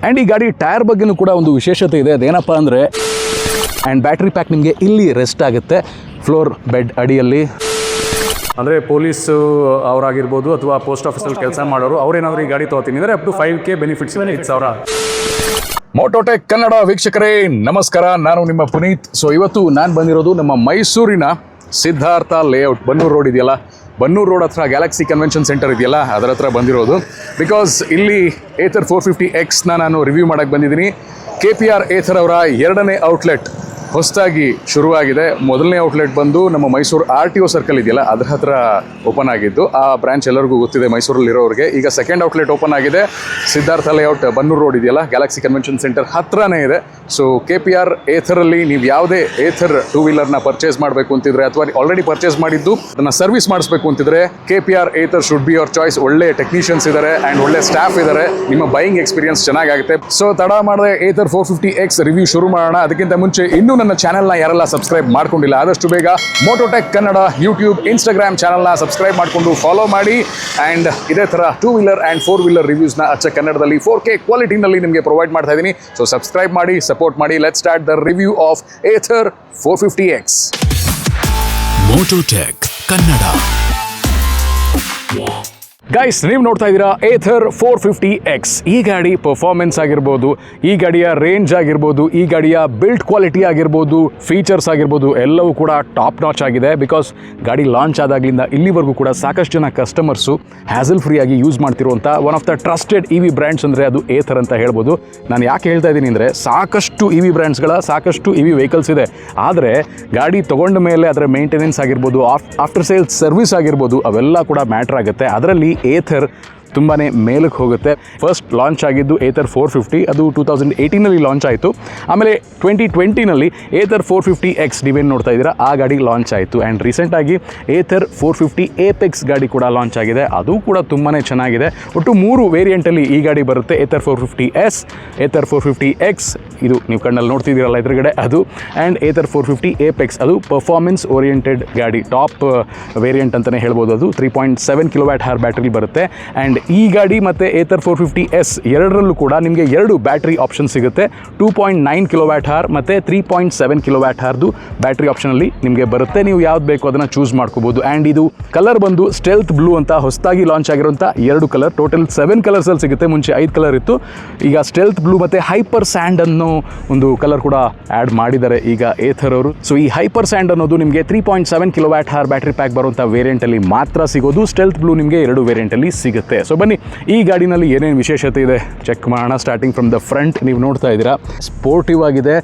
And ಈ ಗಾಡಿ tyre ಬಗ್ಗೆನೂ ಕೂಡ ಒಂದು ವಿಶೇಷತೆ ಇದೆ. ಅದೇನಪ್ಪ ಅಂದರೆ ಆ್ಯಂಡ್ ಬ್ಯಾಟ್ರಿ ಪ್ಯಾಕ್ ನಿಮಗೆ ಇಲ್ಲಿ ರೆಸ್ಟ್ ಆಗುತ್ತೆ. ಫ್ಲೋರ್ ಬೆಡ್ ಅಡಿಯಲ್ಲಿ. ಅಂದರೆ ಪೊಲೀಸು ಅವರಾಗಿರ್ಬೋದು ಅಥವಾ ಪೋಸ್ಟ್ ಆಫೀಸಲ್ಲಿ ಕೆಲಸ ಮಾಡೋರು ಅವ್ರೇನಾದ್ರು ಈ ಗಾಡಿ ತೊಗೋತೀನಿ ಅಂದರೆ up to five K benefits ಐದು ಸಾವಿರ. ಮೋಟೋಟೆಕ್ ಕನ್ನಡ ವೀಕ್ಷಕರೇ ನಮಸ್ಕಾರ. ನಾನು ನಿಮ್ಮ ಪುನೀತ್. ಸೊ ಇವತ್ತು ನಾನು ಬಂದಿರೋದು ನಮ್ಮ ಮೈಸೂರಿನ ಸಿದ್ಧಾರ್ಥ ಲೇಔಟ್ ಬನ್ನೂರು ರೋಡ್ ಇದೆಯಲ್ಲ? ಬನ್ನೂರು ರೋಡ್ ಹತ್ರ ಗ್ಯಾಲಕ್ಸಿ ಕನ್ವೆನ್ಷನ್ ಸೆಂಟರ್ ಇದೆಯಲ್ಲ, ಅದರ ಹತ್ರ ಬಂದಿರೋದು. ಬಿಕಾಸ್ ಇಲ್ಲಿ ಏಥರ್ ಫೋರ್ ಫಿಫ್ಟಿ ಎಕ್ಸ್ನ ನಾನು ರಿವ್ಯೂ ಮಾಡೋಕ್ಕೆ ಬಂದಿದ್ದೀನಿ. ಕೆ ಪಿ ಆರ್ ಏಥರ್ ಅವರ ಎರಡನೇ ಔಟ್ಲೆಟ್ ಹೊಸದಾಗಿ ಶುರುವಾಗಿದೆ. ಮೊದಲನೇ ಔಟ್ಲೆಟ್ ಬಂದು ನಮ್ಮ Mysuru R T O circle ಇದೆಯಲ್ಲ, ಅದ್ರ ಹತ್ರ ಓಪನ್ ಆಗಿದ್ದು, ಆ ಬ್ರಾಂಚ್ ಎಲ್ಲರಿಗೂ ಗೊತ್ತಿದೆ ಮೈಸೂರಲ್ಲಿರೋರಿಗೆ. ಈಗ ಸೆಕೆಂಡ್ ಔಟ್ಲೆಟ್ ಓಪನ್ ಆಗಿದೆ. ಸಿದ್ಧಾರ್ಥ ಲೇಔಟ್ ಬನ್ನೂರು ರೋಡ್ ಇದೆಯಲ್ಲ ಗ್ಯಾಲಕ್ಸಿ ಕನ್ವೆನ್ಷನ್ ಸೆಂಟರ್ ಹತ್ರನೇ ಇದೆ. ಸೊ ಕೆ ಪಿ ಆರ್ ಏಥರಲ್ಲಿ ನೀವು ಯಾವುದೇ ಏಥರ್ ಟೂ ವೀಲರ್ನ ಪರ್ಚೇಸ್ ಮಾಡಬೇಕು ಅಂತಿದ್ರೆ, ಅಥವಾ ಆಲ್ರೆಡಿ ಪರ್ಚೇಸ್ ಮಾಡಿದ್ದು, ಅದನ್ನು ಸರ್ವಿಸ್ ಮಾಡಿಸ್ಬೇಕು ಅಂತಿದ್ರೆ K P R Ather should be our choice ಒಳ್ಳೆ ಟೆಕ್ನಿಷಿಯನ್ಸ್ ಇದ್ದಾರೆ ಆ್ಯಂಡ್ ಒಳ್ಳೆ ಸ್ಟಾಫ್ ಇದ್ದಾರೆ ನಿಮ್ಮ ಬೈಯಿಂಗ್ ಎಕ್ಸ್ಪೀರಿಯನ್ಸ್ ಚೆನ್ನಾಗಾಗುತ್ತೆ. ಸೊ ತಡ ಮಾಡಿದ್ರೆ Ather four fifty X review ಶುರು ಮಾಡೋಣ. ಅದಕ್ಕಿಂತ ಮುಂಚೆ ಇನ್ನೂ ನನ್ನ ಚಾನಲ್ನ ಯಾರೆಲ್ಲ ಸಬ್ಸ್ಕ್ರೈಬ್ ಮಾಡ್ಕೊಂಡಿಲ್ಲ, ಆದಷ್ಟು ಬೇಗ ಮೋಟೋಟೆಕ್ ಕನ್ನಡ ಯೂಟ್ಯೂಬ್ ಇನ್ಸ್ಟಾಗ್ರಾಮ್ ಚಾನಲ್ನ ಸಬ್ಸ್ಕ್ರೈಬ್ ಮಾಡಿಕೊಂಡು ಫಾಲೋ ಮಾಡಿ. ಆ್ಯಂಡ್ ಇದೇ ಥರ two wheeler and four wheeler ರಿವ್ಯೂಸ್ನ ಅಚ್ಚ ಕನ್ನಡದಲ್ಲಿ ಫೋರ್ ಕೆ ಕ್ವಾಲಿಟಿನಲ್ಲಿ ನಿಮಗೆ ಪ್ರೊವೈಡ್ ಮಾಡ್ತಾ ಇದ್ದೀನಿ ಸೊ ಸಬ್ಸ್ಕ್ರೈಬ್ ಮಾಡಿ ಸಪೋರ್ಟ್ ಮಾಡಿ. Let start the review of Ather four fifty X Mototech Kannada guys ನೀವು ನೋಡ್ತಾ ಇದ್ದೀರಾ ಏಥರ್ ಫೋರ್ ಫಿಫ್ಟಿ ಎಕ್ಸ್ ಈ ಗಾಡಿ ಪರ್ಫಾರ್ಮೆನ್ಸ್ ಆಗಿರ್ಬೋದು, ಈ ಗಾಡಿಯ ರೇಂಜ್ ಆಗಿರ್ಬೋದು, ಈ ಗಾಡಿಯ ಬಿಲ್ಡ್ ಕ್ವಾಲಿಟಿ ಆಗಿರ್ಬೋದು ಫೀಚರ್ಸ್ ಆಗಿರ್ಬೋದು, ಎಲ್ಲವೂ ಕೂಡ ಟಾಪ್ ನಾಚ್ ಆಗಿದೆ ಬಿಕಾಸ್ ಗಾಡಿ ಲಾಂಚ್ ಆದಾಗಲಿಂದ ಇಲ್ಲಿವರೆಗೂ ಕೂಡ ಸಾಕಷ್ಟು ಜನ ಕಸ್ಟಮರ್ಸು ಹ್ಯಾಸಲ್ ಫ್ರೀ ಆಗಿ use ಮಾಡ್ತಿರುವಂಥ one of the trusted E V brands ಅಂದರೆ ಅದು ಏಥರ್ ಅಂತ ಹೇಳ್ಬೋದು. ನಾನು ಯಾಕೆ ಹೇಳ್ತಾ ಇದ್ದೀನಿ ಅಂದರೆ ಸಾಕಷ್ಟು ಇ ವಿ ಬ್ರ್ಯಾಂಡ್ಸ್ಗಳ ಸಾಕಷ್ಟು ಇ ವಿ ವೆಹಿಕಲ್ಸ್ ಇದೆ. ಆದರೆ ಗಾಡಿ ತೊಗೊಂಡ ಮೇಲೆ ಅದರ ಮೇಂಟೆನೆನ್ಸ್ ಆಗಿರ್ಬೋದು ಆಫ್ಟರ್ ಸೇಲ್ಸ್ ಸರ್ವಿಸ್ ಆಗಿರ್ಬೋದು, ಅವೆಲ್ಲ ಕೂಡ ಮ್ಯಾಟ್ರ್ ಆಗುತ್ತೆ. ಅದರಲ್ಲಿ ಏಥರ್ ತುಂಬಾ ಮೇಲಕ್ಕೆ ಹೋಗುತ್ತೆ. ಫಸ್ಟ್ ಲಾಂಚ್ ಆಗಿದ್ದು ಏಥರ್ ಫೋರ್ ಫಿಫ್ಟಿ ಅದು ಟೂ ತೌಸಂಡ್ ಏಯ್ಟೀನಲ್ಲಿ ಲಾಂಚ್ ಆಯಿತು. ಆಮೇಲೆ ಟ್ವೆಂಟಿ ಟ್ವೆಂಟಿನಲ್ಲಿ ಏಥರ್ ಫೋರ್ ಫಿಫ್ಟಿ ಎಕ್ಸ್ ನೀವೇನು ನೋಡ್ತಾ ಇದ್ದೀರಾ? ಆ ಗಾಡಿ ಲಾಂಚ್ ಆಯಿತು. ಆ್ಯಂಡ್ ರೀಸೆಂಟಾಗಿ ಏಥರ್ ಫೋರ್ ಫಿಫ್ಟಿ ಏಪೆಕ್ಸ್ ಗಾಡಿ ಕೂಡ ಲಾಂಚ್ ಆಗಿದೆ. ಅದು ಕೂಡ ತುಂಬಾ ಚೆನ್ನಾಗಿದೆ. ಒಟ್ಟು ಮೂರು ವೇರಿಯಂಟಲ್ಲಿ ಈ ಗಾಡಿ ಬರುತ್ತೆ. Ather four fifty S Ather four fifty X ಇದು ನೀವು ಕಣ್ಣಲ್ಲಿ ನೋಡ್ತಿದ್ದೀರಲ್ಲ ಎದುರುಗಡೆ ಅದು. And Ather four fifty Apex ಅದು ಪರ್ಫಾರ್ಮೆನ್ಸ್ ಓರಿಯೆಂಟೆಡ್ ಗಾಡಿ. ಟಾಪ್ ವೇರಿಯಂಟ್ ಅಂತಲೇ ಹೇಳ್ಬೋದು ಅದು. Three point seven kilowatt hour battery ಬರುತ್ತೆ. ಆ್ಯಂಡ್ ಈ ಗಾಡಿ ಮತ್ತು ಏಥರ್ ಫೋರ್ ಫಿಫ್ಟಿ ಎಸ್ ಎರಡರಲ್ಲೂ ಕೂಡ ನಿಮಗೆ ಎರಡು ಬ್ಯಾಟ್ರಿ ಆಪ್ಷನ್ ಸಿಗುತ್ತೆ. Two point nine kilowatt hour ಮತ್ತು ತ್ರೀ ಪಾಯಿಂಟ್ ಸೆವೆನ್ ಕಿಲೋವ್ಯಾಟ್ ಹಾರ್ದು ಬ್ಯಾಟ್ರಿ ಆಪ್ಷನಲ್ಲಿ ನಿಮಗೆ ಬರುತ್ತೆ. ನೀವು ಯಾವ್ದು ಬೇಕು ಅದನ್ನು ಚೂಸ್ ಮಾಡ್ಕೋಬೋದು. ಆ್ಯಂಡ್ ಇದು ಕಲರ್ ಬಂದು ಸ್ಟೆಲ್ತ್ ಬ್ಲೂ ಅಂತ ಹೊಸದಾಗಿ ಲಾಂಚ್ ಆಗಿರುವಂಥ ಎರಡು ಕಲರ್ ಟೋಟಲ್ ಸೆವೆನ್ ಕಲರ್ಸಲ್ಲಿ ಸಿಗುತ್ತೆ. ಮುಂಚೆ ಐದು ಕಲರ್ ಇತ್ತು. ಈಗ ಸ್ಟೆಲ್ತ್ ಬ್ಲೂ ಮತ್ತು ಹೈಪರ್ ಸ್ಯಾಂಡ್ ಅನ್ನೋ ಒಂದು ಕಲರ್ ಕೂಡ ಆ್ಯಡ್ ಮಾಡಿದ್ದಾರೆ ಈಗ ಏಥರ್ ಅವರು. ಸೊ ಈ ಹೈಪರ್ ಸ್ಯಾಂಡ್ ಅನ್ನೋದು ನಿಮಗೆ three point seven kilowatt hour battery pack ಬರುವಂಥ ವೇರಿಯಂಟಲ್ಲಿ ಮಾತ್ರ ಸಿಗೋದು. ಸ್ಟೆಲ್ತ್ ಬ್ಲೂ ನಿಮಗೆ ಎರಡು ವೇರಿಯಂಟಲ್ಲಿ ಸಿಗುತ್ತೆ. ಸೊ ಬನ್ನಿ, ಈ ಗಾಡಿನಲ್ಲಿ ಏನೇನು ವಿಶೇಷತೆ ಇದೆ? ಚೆಕ್ ಮಾಡೋಣ. ಸ್ಟಾರ್ಟಿಂಗ್ ಫ್ರಮ್ ದ ಫ್ರಂಟ್ ನೀವು ನೋಡ್ತಾ ಇದ್ದೀರಾ? ಸ್ಪೋರ್ಟಿವ್ ಆಗಿದೆ.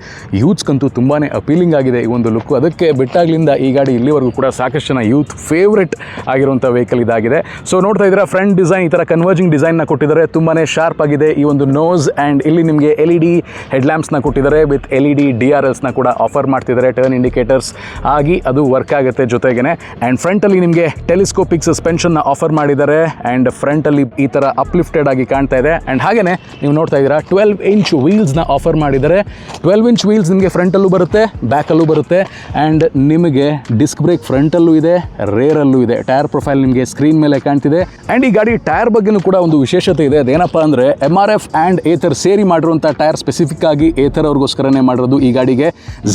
ಯೂತ್ಸ್ಗಂತೂ ತುಂಬಾ ಅಪೀಲಿಂಗ್ ಆಗಿದೆ ಈ ಒಂದು ಲುಕ್ ಅದಕ್ಕೆ ಬಿಟ್ಟಾಗ್ಲಿಂದ ಈ ಗಾಡಿ ಇಲ್ಲಿವರೆಗೂ ಕೂಡ ಸಾಕಷ್ಟು ಜನ ಯೂತ್ ಫೇವ್ರೆಟ್ ಆಗಿರುವಂಥ ವೆಹಿಕಲ್ ಇದಾಗಿದೆ. ಸೊ ನೋಡ್ತಾ ಇದ್ದೀರಾ? ಫ್ರಂಟ್ ಡಿಸೈನ್ ಈ ಥರ ಕನ್ವರ್ಜಿಂಗ್ ಡಿಸೈನ್ನ ಕೊಟ್ಟಿದ್ದಾರೆ. ತುಂಬಾ ಶಾರ್ಪ್ ಆಗಿದೆ ಈ ಒಂದು ನೋಸ್ ಆ್ಯಂಡ್ ಇಲ್ಲಿ ನಿಮಗೆ ಎಲ್ ಇ ಡಿ ಹೆಡ್ಲ್ಯಾಂಪ್ಸ್ನ ಕೊಟ್ಟಿದ್ದಾರೆ. With L E D D R ಎಲ್ಸ್ನ ಕೂಡ ಆಫರ್ ಮಾಡ್ತಿದ್ದಾರೆ ಟರ್ನ್ ಇಂಡಿಕೇಟರ್ಸ್ ಆಗಿ ಅದು ವರ್ಕ್ ಆಗುತ್ತೆ ಜೊತೆಗೇ ಆ್ಯಂಡ್ ಫ್ರಂಟಲ್ಲಿ ನಿಮಗೆ ಟೆಲಿಸ್ಕೋಪಿಕ್ ಸಸ್ಪೆನ್ಷನ್ನ ಆಫರ್ ಮಾಡಿದ್ದಾರೆ. ಆ್ಯಂಡ್ ಫ್ರಂಟಲ್ಲಿ ಈ ಥರ ಅಪ್ಲಿಫ್ಟೆಡ್ ಆಗಿ ಕಾಣ್ತಾ ಇದೆ. ಆ್ಯಂಡ್ ಹಾಗೆಯೇ ನೀವು ನೋಡ್ತಾ ಇದ್ದೀರಾ ಟ್ವೆಲ್ವ್ ಇಂಚ್ ವೀಲ್ಸ್ನ ಆಫರ್ ಮಾಡಿದ್ದಾರೆ. ಟ್ವೆಲ್ವ್ ಇಂಚ್ ವೀಲ್ಸ್ ನಿಮಗೆ ಫ್ರಂಟಲ್ಲೂ ಬರುತ್ತೆ ಬ್ಯಾಕಲ್ಲೂ ಬರುತ್ತೆ. ಆ್ಯಂಡ್ ನಿಮಗೆ ಡಿಸ್ಕ್ ಬ್ರೇಕ್ ಫ್ರಂಟಲ್ಲೂ ಇದೆ ರೇರಲ್ಲೂ ಇದೆ. ಟೈರ್ ಪ್ರೊಫೈಲ್ ನಿಮಗೆ ಸ್ಕ್ರೀನ್ ಮೇಲೆ ಕಾಣ್ತಿದೆ. ಆ್ಯಂಡ್ ಈ ಗಾಡಿ ಟೈರ್ ಬಗ್ಗೆನೂ ಕೂಡ ಒಂದು ವಿಶೇಷತೆ ಇದೆ. ಅದೇನಪ್ಪ ಅಂದರೆ M R F and Ather ಸೇರಿ ಮಾಡಿರುವಂಥ ಟೈರ್ ಸ್ಪೆಸಿಫಿಕ್ ಆಗಿ ಏಥರ್ ಅವ್ರಿಗೋಸ್ಕರನೇ ಮಾಡಿರೋದು ಈ ಗಾಡಿಗೆ.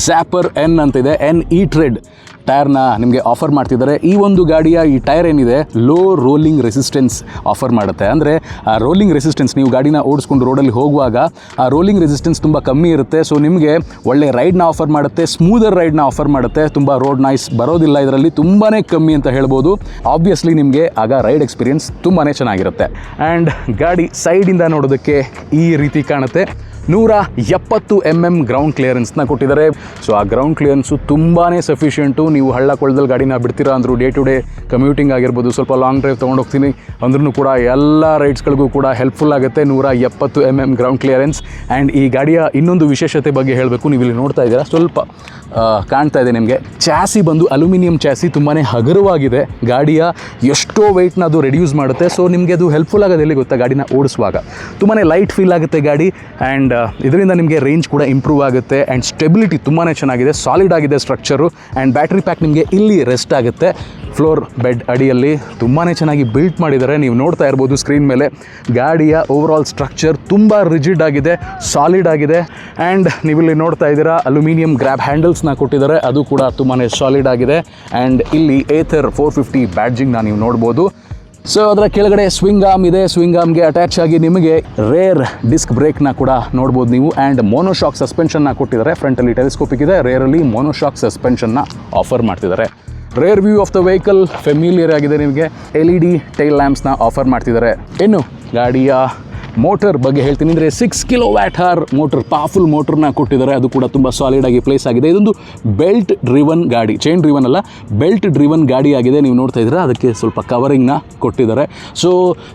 ಝ್ಯಾಪರ್ ಎನ್ ಅಂತಿದೆ ಎನ್ ಇ ಟ್ರೆಡ್ ಟೈರ್ನ ನಿಮಗೆ ಆಫರ್ ಮಾಡ್ತಿದ್ದಾರೆ. ಈ ಒಂದು ಗಾಡಿಯ ಈ ಟೈರ್ ಏನಿದೆ ಲೋ ರೋಲಿಂಗ್ ರೆಸಿಸ್ಟೆನ್ಸ್ ಆಫರ್ ಮಾಡುತ್ತೆ. ಅಂದರೆ, ಆ ರೋಲಿಂಗ್ ರೆಸಿಸ್ಟೆನ್ಸ್ ನೀವು ಗಾಡಿನ ಓಡಿಸ್ಕೊಂಡು ರೋಡಲ್ಲಿ ಹೋಗುವಾಗ, ಆ ರೋಲಿಂಗ್ ರೆಸಿಸ್ಟೆನ್ಸ್ ತುಂಬ ಕಮ್ಮಿ ಇರುತ್ತೆ. ಸೊ ನಿಮಗೆ ಒಳ್ಳೆ ರೈಡ್ನ ಆಫರ್ ಮಾಡುತ್ತೆ ಸ್ಮೂದರ್ ರೈಡ್ನ ಆಫರ್ ಮಾಡುತ್ತೆ. ತುಂಬ ರೋಡ್ ನಾಯ್ಸ್ ಬರೋದಿಲ್ಲ ಇದರಲ್ಲಿ ತುಂಬಾ ಕಮ್ಮಿ ಅಂತ ಹೇಳ್ಬೋದು. ಆಬ್ವಿಯಸ್ಲಿ ನಿಮಗೆ ಆಗ ರೈಡ್ ಎಕ್ಸ್ಪೀರಿಯನ್ಸ್ ತುಂಬಾ ಚೆನ್ನಾಗಿರುತ್ತೆ. ಆ್ಯಂಡ್ ಗಾಡಿ ಸೈಡಿಂದ ನೋಡೋದಕ್ಕೆ ಈ ರೀತಿ ಕಾಣುತ್ತೆ. ನೂರ ಎಪ್ಪತ್ತು ಎಂ ಎಂ ಗ್ರೌಂಡ್ ಕ್ಲಿಯರೆನ್ಸ್ನ ಕೊಟ್ಟಿದ್ದಾರೆ. ಸೊ ಆ ಗ್ರೌಂಡ್ ಕ್ಲಿಯರೆನ್ಸು ತುಂಬಾ ಸಫಿಷಿಯೆಂಟು ನೀವು ಹಳ್ಳ ಕೊಳ್ಳದಲ್ಲಿ ಗಾಡಿನ ಬಿಡ್ತೀರಾ ಅಂದರೂ ಡೇ ಟು ಡೇ ಕಮ್ಯೂಟಿಂಗ್ ಆಗಿರ್ಬೋದು, ಸ್ವಲ್ಪ ಲಾಂಗ್ ಡ್ರೈವ್ ತೊಗೊಂಡು ಹೋಗ್ತೀನಿ ಅಂದ್ರೂ ಕೂಡ ಎಲ್ಲ ರೈಡ್ಸ್ಗಳಿಗೂ ಕೂಡ ಹೆಲ್ಪ್ಫುಲ್ ಆಗುತ್ತೆ. ನೂರ ಎಪ್ಪತ್ತು M M ground clearance and ಈ ಗಾಡಿಯ ಇನ್ನೊಂದು ವಿಶೇಷತೆ ಬಗ್ಗೆ ಹೇಳಬೇಕು. ನೀವು ಇಲ್ಲಿ ನೋಡ್ತಾ ಇದ್ದೀರಾ, ಸ್ವಲ್ಪ ಕಾಣ್ತಾ ಇದೆ ನಿಮಗೆ. ಚಾಸಿ ಬಂದು ಅಲ್ಯೂಮಿನಿಯಂ ಚಾಸಿ ತುಂಬಾ ಹಗುರವಾಗಿದೆ. ಗಾಡಿಯ ಎಷ್ಟೋ ವೆಯ್ಟ್ನ ಅದು ರೆಡ್ಯೂಸ್ ಮಾಡುತ್ತೆ. ಸೊ ನಿಮಗೆ ಅದು ಹೆಲ್ಪ್ಫುಲ್ ಆಗೋದು ಎಲ್ಲಿ ಗೊತ್ತಾ? ಗಾಡಿನ ಓಡಿಸುವಾಗ. ತುಂಬಾ ಲೈಟ್ ಫೀಲ್ ಆಗುತ್ತೆ ಗಾಡಿ ಆ್ಯಂಡ್ ಇದರಿಂದ ನಿಮಗೆ ರೇಂಜ್ ಕೂಡ ಇಂಪ್ರೂವ್ ಆಗುತ್ತೆ ಆ್ಯಂಡ್ ಸ್ಟೆಬಿಲಿಟಿ ತುಂಬಾ ಚೆನ್ನಾಗಿದೆ ಸಾಲಿಡ್ ಆಗಿದೆ ಸ್ಟ್ರಕ್ಚರು ಆ್ಯಂಡ್ ಬ್ಯಾಟ್ರಿ ಪ್ಯಾಕ್ ನಿಮಗೆ ಇಲ್ಲಿ ರೆಸ್ಟ್ ಆಗುತ್ತೆ. ಫ್ಲೋರ್ ಬೆಡ್ ಅಡಿಯಲ್ಲಿ ತುಂಬಾ ಚೆನ್ನಾಗಿ ಬಿಲ್ಟ್ ಮಾಡಿದ್ದಾರೆ. ನೀವು ನೋಡ್ತಾ ಇರ್ಬೋದು ಸ್ಕ್ರೀನ್ ಮೇಲೆ. ಗಾಡಿಯ ಓವರ್ ಆಲ್ ಸ್ಟ್ರಕ್ಚರ್ ತುಂಬ ರಿಜಿಡ್ ಆಗಿದೆ ಸಾಲಿಡ್ ಆಗಿದೆ. ಆ್ಯಂಡ್ ನೀವಿಲ್ಲಿ ನೋಡ್ತಾ ಇದ್ದೀರಾ ಅಲ್ಯೂಮಿನಿಯಂ ಗ್ರ್ಯಾಬ್ ಹ್ಯಾಂಡಲ್ಸ್ನ ಕೊಟ್ಟಿದ್ದಾರೆ. ಅದು ಕೂಡ ತುಂಬಾ ಸಾಲಿಡ್ ಆಗಿದೆ. ಆ್ಯಂಡ್ ಇಲ್ಲಿ ಏಥರ್ ಫೋರ್ ಫಿಫ್ಟಿ ಬ್ಯಾಡ್ಜಿಂಗ್ನ ನೀವು ನೋಡ್ಬೋದು. ಸೊ ಅದರ ಕೆಳಗಡೆ ಸ್ವಿಂಗ್ ಆಮ್ ಇದೆ. ಸ್ವಿಂಗ್ ಆಮ್ಗೆ ಅಟ್ಯಾಚ್ ಆಗಿ ನಿಮಗೆ ರೇರ್ ಡಿಸ್ಕ್ ಬ್ರೇಕ್ನ ಕೂಡ ನೋಡ್ಬೋದು ನೀವು ಆ್ಯಂಡ್ ಮೋನೋಶಾಕ್ ಸಸ್ಪೆನ್ಷನ್ನ ಕೊಟ್ಟಿದ್ದಾರೆ. ಫ್ರಂಟಲ್ಲಿ ಟೆಲಿಸ್ಕೋಪಿಕ್ ಇದೆ ರೇರಲ್ಲಿ ಮೋನೋಶಾಕ್ ಸಸ್ಪೆನ್ಷನ್ನ ಆಫರ್ ಮಾಡ್ತಿದ್ದಾರೆ. Rear view of the vehicle familiar ಆಗಿದೆ ನಿಮಗೆ. ಎಲ್ ಇ ಡಿ ಟೈಲ್ ಲ್ಯಾಂಪ್ಸ್ನ ಆಫರ್ ಮಾಡ್ತಿದ್ದಾರೆ. ಇನ್ನು ಗಾಡಿಯ ಮೋಟರ್ ಬಗ್ಗೆ ಹೇಳ್ತೀನಿ ಅಂದರೆ ಸಿಕ್ಸ್ ಕಿಲೋ ವ್ಯಾಟ್ ಹಾರ್ ಮೋಟರ್ ಪವರ್ಫುಲ್ ಮೋಟರ್ನ ಕೊಟ್ಟಿದ್ದಾರೆ. ಅದು ಕೂಡ ತುಂಬ ಸಾಲಿಡ್ ಆಗಿ ಪ್ಲೇಸ್ ಆಗಿದೆ. ಇದೊಂದು ಬೆಲ್ಟ್ ಡ್ರಿವನ್ ಗಾಡಿ ಚೈನ್ ಡ್ರಿವನ್ ಅಲ್ಲ ಬೆಲ್ಟ್ ಡ್ರಿವನ್ ಗಾಡಿ ಆಗಿದೆ. ನೀವು ನೋಡ್ತಾ ಇದ್ದೀರಾ? ಅದಕ್ಕೆ ಸ್ವಲ್ಪ ಕವರಿಂಗ್ನ ಕೊಟ್ಟಿದ್ದಾರೆ. ಸೊ